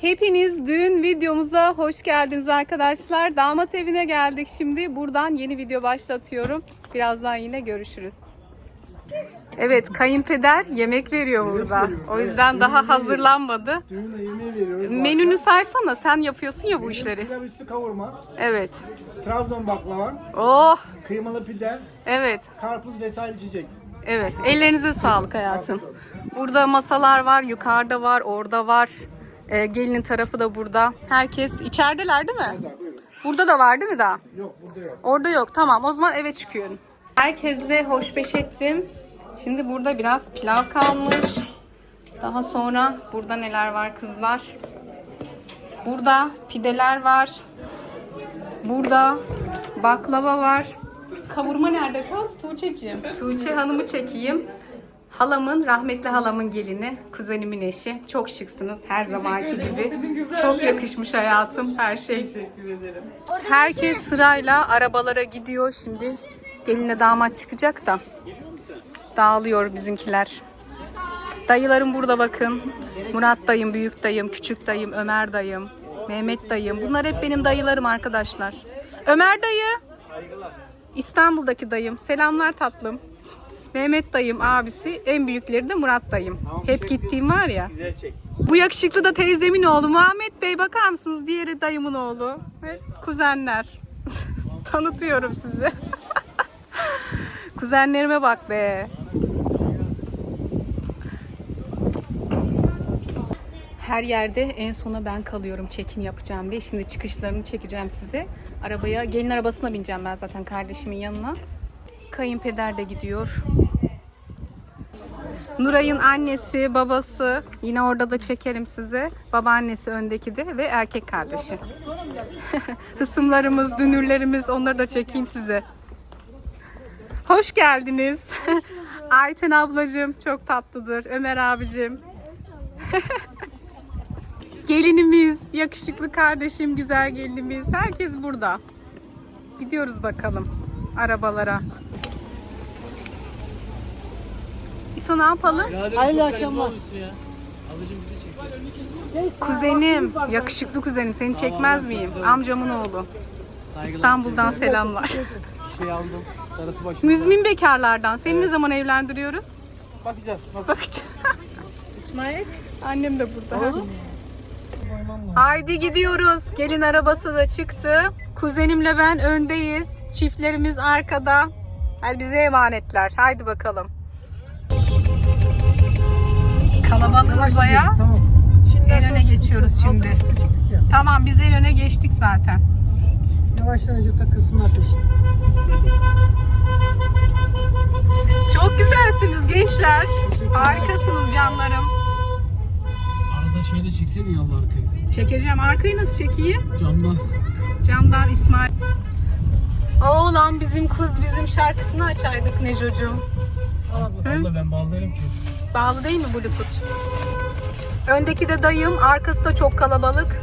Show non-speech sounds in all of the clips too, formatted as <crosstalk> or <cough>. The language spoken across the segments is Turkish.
Hepiniz düğün videomuza hoş geldiniz arkadaşlar. Damat evine geldik şimdi. Buradan yeni video başlatıyorum. Birazdan yine görüşürüz. Evet kayınpeder yemek veriyor burada. O yüzden daha hazırlanmadı. Düğünde yemeği veriyoruz. Menünü saysana sen yapıyorsun ya bu işleri. Pilav üstü kavurma, Evet. Trabzon baklava, Oh kıymalı pide, evet. karpuz vesaire içecek. Evet, ellerinize sağlık hayatım. Burada masalar var, yukarıda var, orada var. Ee, gelinin tarafı da burada. Herkes içerideler değil mi? Burada buyurun. Burada da var değil mi daha? Yok burada yok. Orada yok. Tamam, o zaman eve çıkıyorum. Herkesle hoşbeş ettim. Şimdi burada biraz pilav kalmış. Daha sonra burada neler var kızlar? Burada pideler var. Burada baklava var. Kavurma nerede kız? Tuğçe'cim. Tuğçe Hanım'ı çekeyim. Halamın, rahmetli halamın gelini, kuzenimin eşi. Çok şıksınız her zamanki gibi. Çok yakışmış hayatım her şey. Herkes sırayla arabalara gidiyor şimdi. Gelinle damat çıkacak da. Dağılıyor bizimkiler. Dayılarım burada bakın. Murat dayım, büyük dayım, küçük dayım, Ömer dayım, Mehmet dayım. Bunlar hep benim dayılarım arkadaşlar. Ömer dayı. İstanbul'daki dayım. Selamlar tatlım. Mehmet dayım abisi. En büyükleri de Murat dayım. Hep gittiğim var ya. Bu yakışıklı da teyzemin oğlu. Muhammed Bey bakar mısınız? Diğeri dayımın oğlu. Hep kuzenler. <laughs> Tanıtıyorum sizi. <laughs> Kuzenlerime bak be. Her yerde en sona ben kalıyorum çekim yapacağım diye. Şimdi çıkışlarını çekeceğim size. Arabaya, gelin arabasına bineceğim ben zaten kardeşimin yanına. Kayınpeder de gidiyor. Nuray'ın annesi, babası yine orada da çekerim size. Babaannesi öndeki de ve erkek kardeşi. <laughs> Hısımlarımız, dünürlerimiz onları da çekeyim size. Hoş geldiniz. <laughs> Ayten ablacığım çok tatlıdır. Ömer abicim. <laughs> Gelinimiz, yakışıklı kardeşim, güzel gelinimiz. Herkes burada. Gidiyoruz bakalım arabalara. İso ne yapalım? Hayırlı akşamlar. Kuzenim, yakışıklı kuzenim. Seni çekmez miyim? Amcamın oğlu. İstanbul'dan selamlar. Şey aldım. Darısı başına. Müzmin bekarlardan. Seni ne zaman evlendiriyoruz? Bakacağız. Nasıl? Bakacağız. İsmail. Annem de burada. Haydi gidiyoruz. Gelin arabası da çıktı. Kuzenimle ben öndeyiz. Çiftlerimiz arkada. Hadi bize emanetler. Haydi bakalım. Kalabalığız baya. Tamam. Şimdi En öne geçiyoruz şimdi. Tamam biz en öne geçtik zaten. Yavaştan Jutta kısmına peşin. Çok güzelsiniz gençler. Harikasınız canlarım. Şeyde çeksene ya Allah arkayı. Çekeceğim. Arkayı nasıl çekeyim? Camdan. Camdan İsmail. Oğlan bizim kız bizim şarkısını açaydık Necocuğum. Abla ben bağlarım ki. Bağlı değil mi Bluetooth? Öndeki de dayım, arkası da çok kalabalık.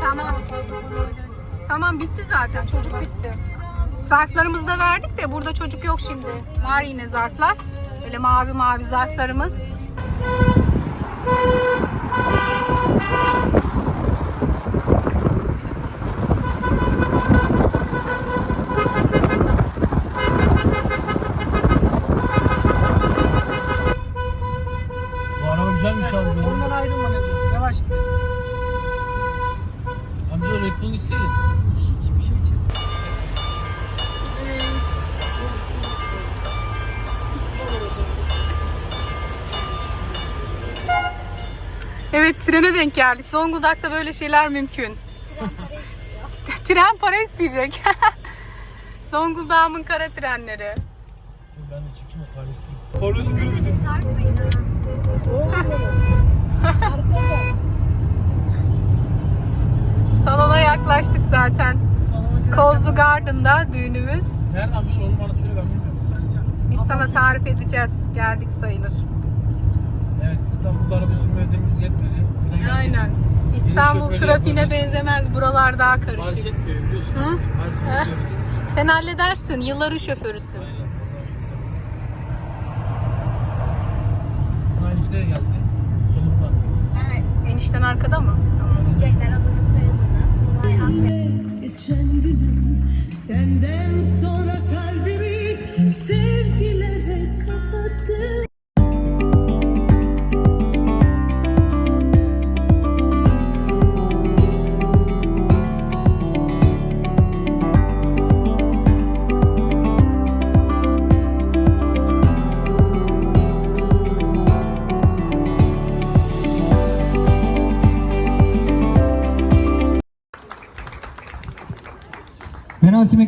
Tamam. Tamam bitti zaten. Çocuk bitti. Zarflarımızı da verdik de burada çocuk yok şimdi. Var yine zarflar. Böyle mavi mavi zarflarımız. Trene denk geldik. Zonguldak'ta böyle şeyler mümkün. Tren <laughs> para isteyecek. <laughs> Zonguldak'ın kara trenleri. Ben de çekeyim o tanesini. Korneti görmedim. Salona yaklaştık zaten. Kozlu Garden'da düğünümüz. Nerede amcalar onu bana söyle ben bilmiyorum. Biz sana tarif edeceğiz. Geldik sayılır. Evet İstanbul'da araba sürmediğimiz yetmedi. Geldik. Aynen. İstanbul şoförü trafiğine yapacağız. benzemez. Buralar daha Fark karışık. etmiyor biliyorsun. Hı? Her türlü Hı? gidiyoruz. Sen halledersin. Yılların şoförüsün. Aynen. Aynı işte geldi. Solunda. Enişten arkada mı? Diyecekler adını soyadını. Geçen günüm senden sonra kalbimi sevgilere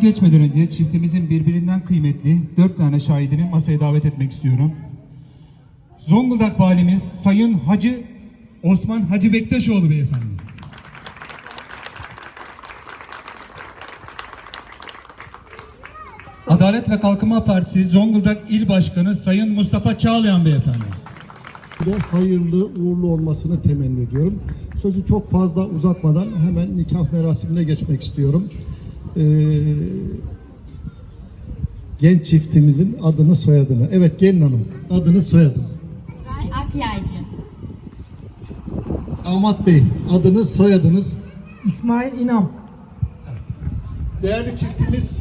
geçmeden önce çiftimizin birbirinden kıymetli dört tane şahidini masaya davet etmek istiyorum. Zonguldak Valimiz Sayın Hacı Osman Hacı Bektaşoğlu Beyefendi. Adalet ve Kalkınma Partisi Zonguldak İl Başkanı Sayın Mustafa Çağlayan Beyefendi. hayırlı uğurlu olmasını temenni ediyorum. Sözü çok fazla uzatmadan hemen nikah merasimine geçmek istiyorum. Ee, genç çiftimizin adını soyadını. Evet gelin hanım adını soyadınız. Vay Akyaycı. Damat Bey adını soyadınız. İsmail İnam. Değerli çiftimiz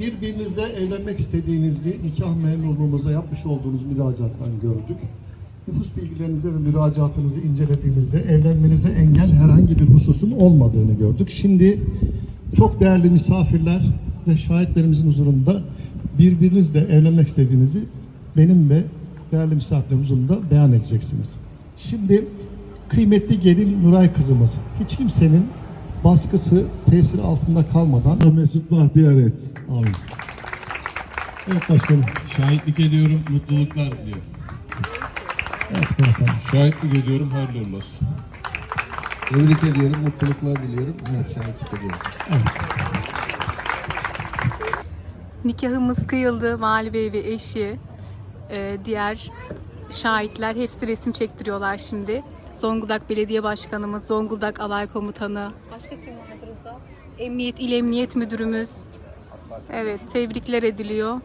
birbirinizle evlenmek istediğinizi nikah memurluğunuza yapmış olduğunuz müracaattan gördük. Nüfus bilgilerinizi ve müracaatınızı incelediğimizde evlenmenize engel herhangi bir hususun olmadığını gördük. Şimdi çok değerli misafirler ve şahitlerimizin huzurunda birbirinizle evlenmek istediğinizi benim ve değerli misafirlerim huzurunda beyan edeceksiniz. Şimdi kıymetli gelin Nuray kızımız hiç kimsenin baskısı tesiri altında kalmadan Mesut Bahtiyar etsin. Amin. Evet başkanım. Şahitlik ediyorum, mutluluklar diliyorum. Evet beyefendi. Şahitlik ediyorum, hayırlı olsun. Tebrik ediyorum, mutluluklar diliyorum. Evet, şahitlik ediyoruz. Nikahımız kıyıldı. Vali Bey ve eşi, e, diğer şahitler hepsi resim çektiriyorlar şimdi. Zonguldak Belediye Başkanımız, Zonguldak Alay Komutanı. Başka kim vardır Rıza? Emniyet İl Emniyet Müdürümüz. Evet, tebrikler ediliyor.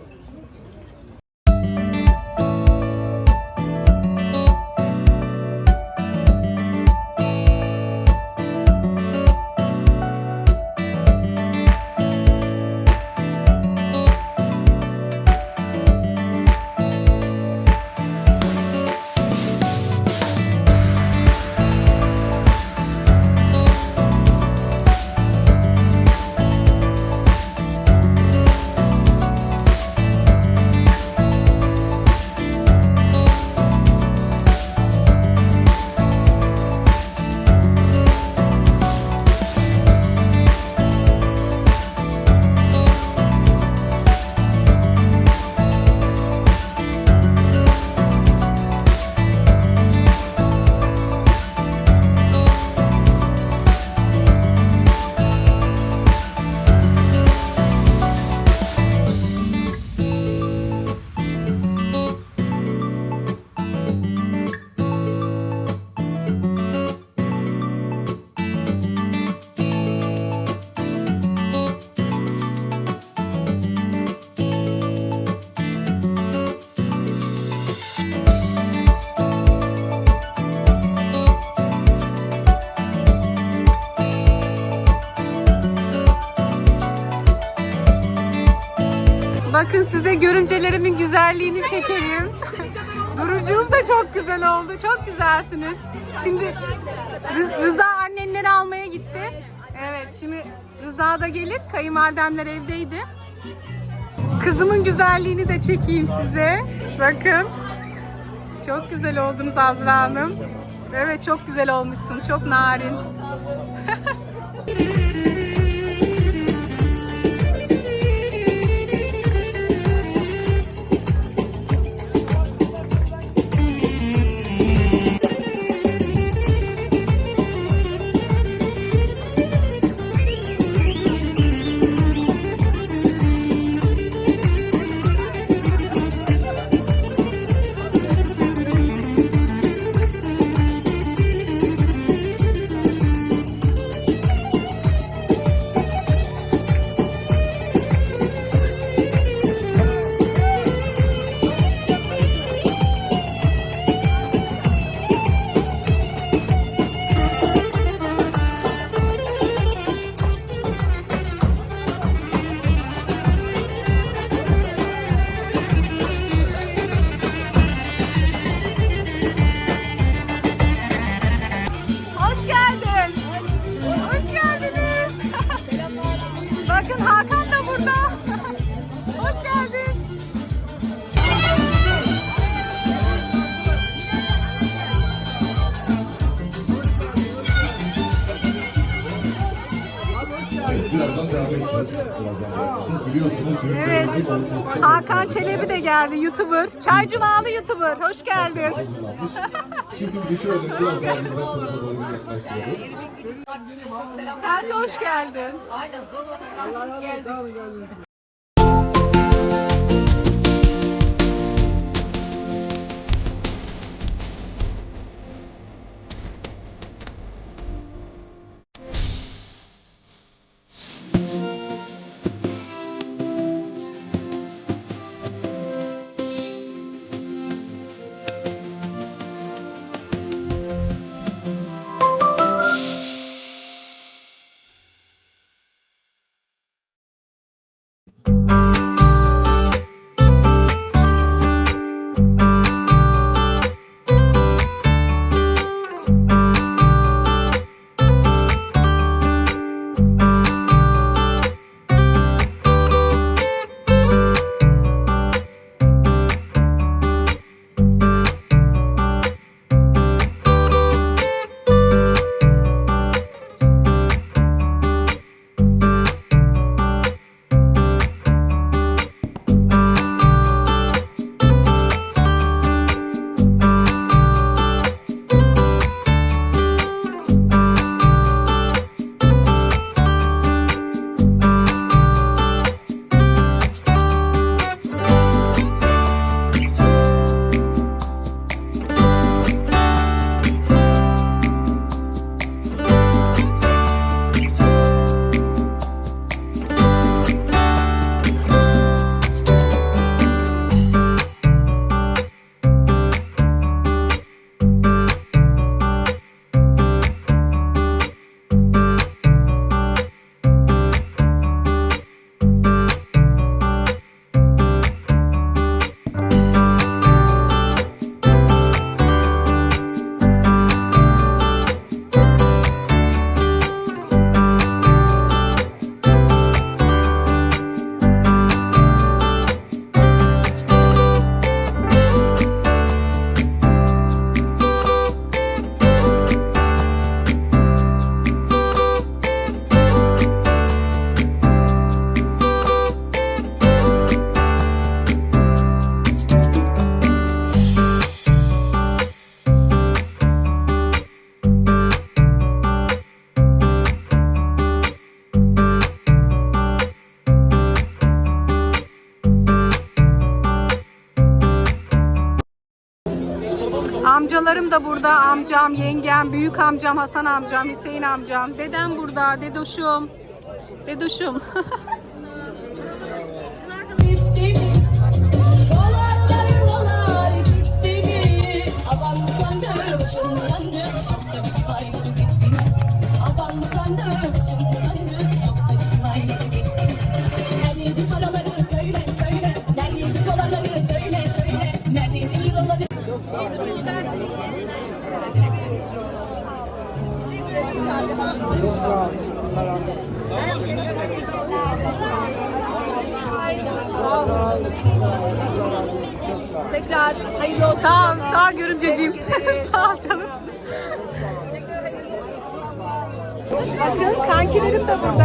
Bakın size görümcelerimin güzelliğini çekeyim. <laughs> Durucuğum da çok güzel oldu. Çok güzelsiniz. Şimdi Rı- Rıza annenleri almaya gitti. Evet şimdi Rıza da gelir. Kayınvalidemler evdeydi. Kızımın güzelliğini de çekeyim size. Bakın. Çok güzel oldunuz Azra Hanım. Evet çok güzel olmuşsun. Çok narin. <laughs> Geldi YouTuber. Çaycumalı YouTuber. Hoş geldin. Çiftimizi şöyle biraz daha bizden tarafa doğru bir yaklaştıralım. Sen de hoş geldin. Amcalarım Amcam, yengem, büyük amcam, Hasan amcam, Hüseyin amcam. Dedem burada. Dedoşum. Dedoşum. <laughs>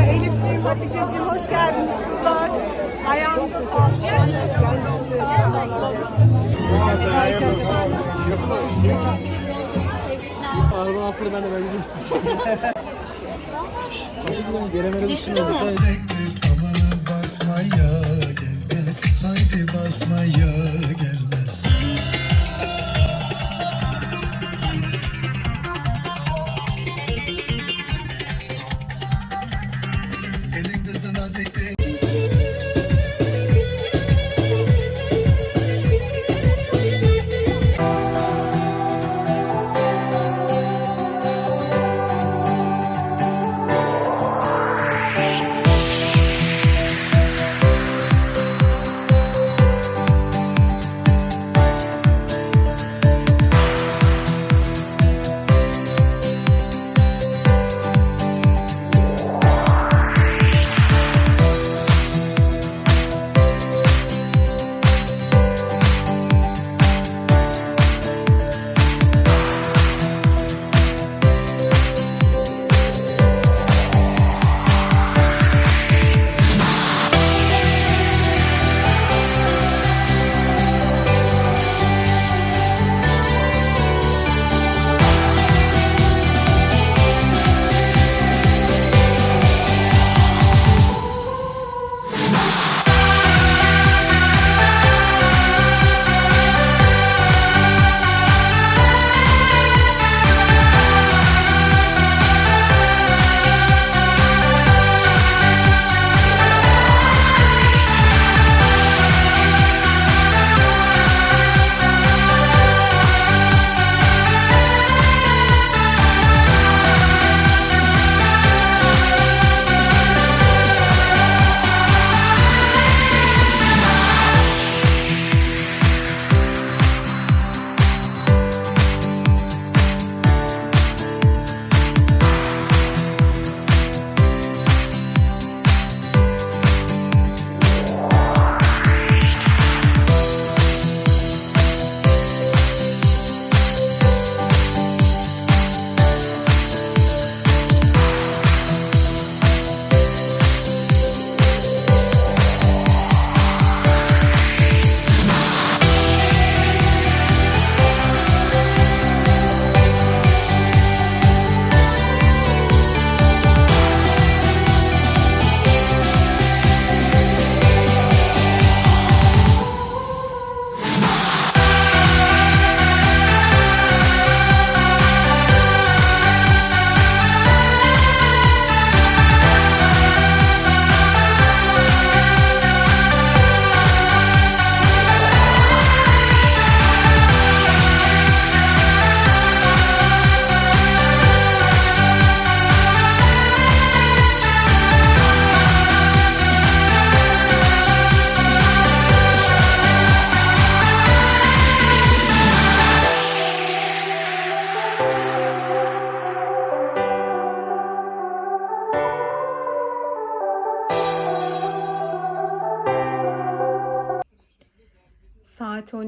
burada. Elifciğim, Hatice'ciğim hoş geldiniz kızlar. Ayağınıza sağlık. Araba afırı ben de ben gideyim. basmaya gelmez. Haydi basmaya gelmez.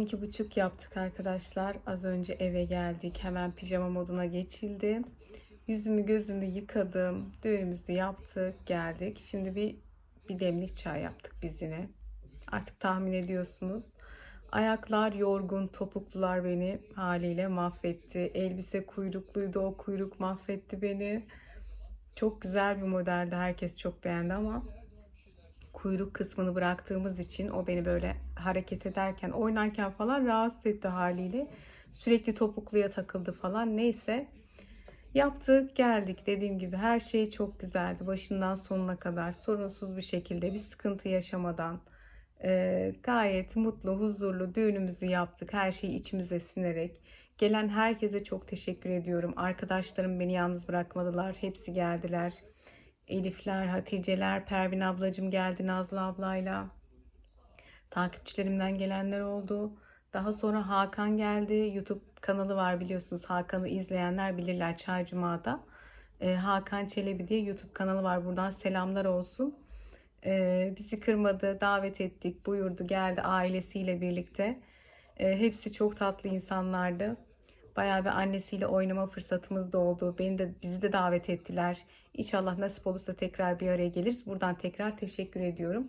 12.30 yaptık arkadaşlar. Az önce eve geldik. Hemen pijama moduna geçildi. Yüzümü gözümü yıkadım. Düğünümüzü yaptık. Geldik. Şimdi bir, bir demlik çay yaptık biz yine. Artık tahmin ediyorsunuz. Ayaklar yorgun, topuklular beni haliyle mahvetti. Elbise kuyrukluydu, o kuyruk mahvetti beni. Çok güzel bir modeldi. Herkes çok beğendi ama kuyruk kısmını bıraktığımız için o beni böyle hareket ederken, oynarken falan rahatsız etti haliyle. Sürekli topukluya takıldı falan. Neyse yaptık geldik dediğim gibi her şey çok güzeldi. Başından sonuna kadar sorunsuz bir şekilde bir sıkıntı yaşamadan e, gayet mutlu, huzurlu düğünümüzü yaptık. Her şeyi içimize sinerek. Gelen herkese çok teşekkür ediyorum. Arkadaşlarım beni yalnız bırakmadılar. Hepsi geldiler. Elifler, Haticeler, Pervin ablacım geldi Nazlı ablayla. Takipçilerimden gelenler oldu. Daha sonra Hakan geldi. YouTube kanalı var biliyorsunuz. Hakan'ı izleyenler bilirler Çay Cuma'da. Ee, Hakan Çelebi diye YouTube kanalı var. Buradan selamlar olsun. Ee, bizi kırmadı, davet ettik, buyurdu, geldi ailesiyle birlikte. Ee, hepsi çok tatlı insanlardı. Bayağı bir annesiyle oynama fırsatımız da oldu. Beni de bizi de davet ettiler. İnşallah nasip olursa tekrar bir araya geliriz. Buradan tekrar teşekkür ediyorum.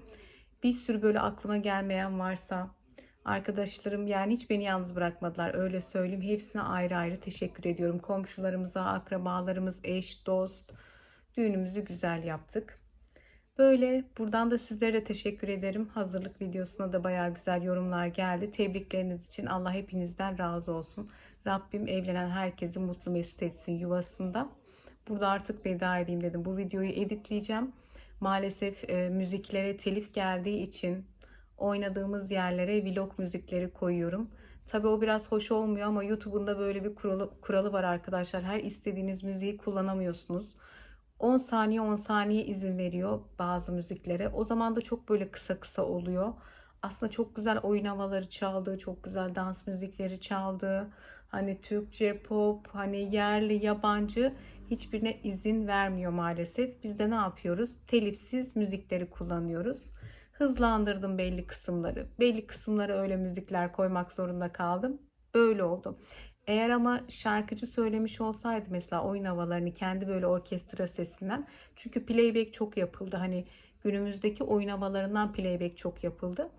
Bir sürü böyle aklıma gelmeyen varsa arkadaşlarım yani hiç beni yalnız bırakmadılar öyle söyleyeyim. Hepsine ayrı ayrı teşekkür ediyorum. Komşularımıza, akrabalarımız, eş, dost düğünümüzü güzel yaptık. Böyle buradan da sizlere de teşekkür ederim. Hazırlık videosuna da bayağı güzel yorumlar geldi. Tebrikleriniz için Allah hepinizden razı olsun. Rabbim evlenen herkesi mutlu mesut etsin yuvasında. Burada artık veda edeyim dedim. Bu videoyu editleyeceğim. Maalesef e, müziklere telif geldiği için oynadığımız yerlere vlog müzikleri koyuyorum. Tabi o biraz hoş olmuyor ama YouTube'un da böyle bir kuralı, kuralı var arkadaşlar. Her istediğiniz müziği kullanamıyorsunuz. 10 saniye 10 saniye izin veriyor bazı müziklere. O zaman da çok böyle kısa kısa oluyor. Aslında çok güzel oyun havaları çaldı, çok güzel dans müzikleri çaldı. Hani Türkçe, pop, hani yerli, yabancı hiçbirine izin vermiyor maalesef. Biz de ne yapıyoruz? Telifsiz müzikleri kullanıyoruz. Hızlandırdım belli kısımları. Belli kısımlara öyle müzikler koymak zorunda kaldım. Böyle oldu. Eğer ama şarkıcı söylemiş olsaydı mesela oyun havalarını kendi böyle orkestra sesinden çünkü playback çok yapıldı. Hani günümüzdeki oyun havalarından playback çok yapıldı.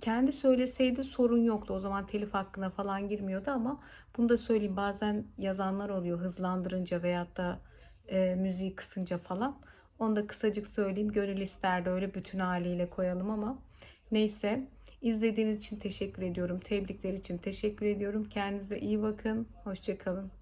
Kendi söyleseydi sorun yoktu. O zaman telif hakkına falan girmiyordu ama bunu da söyleyeyim bazen yazanlar oluyor hızlandırınca veyahut da e, müziği kısınca falan. Onu da kısacık söyleyeyim. Gönül isterdi öyle bütün haliyle koyalım ama neyse. İzlediğiniz için teşekkür ediyorum. Tebrikler için teşekkür ediyorum. Kendinize iyi bakın. Hoşçakalın.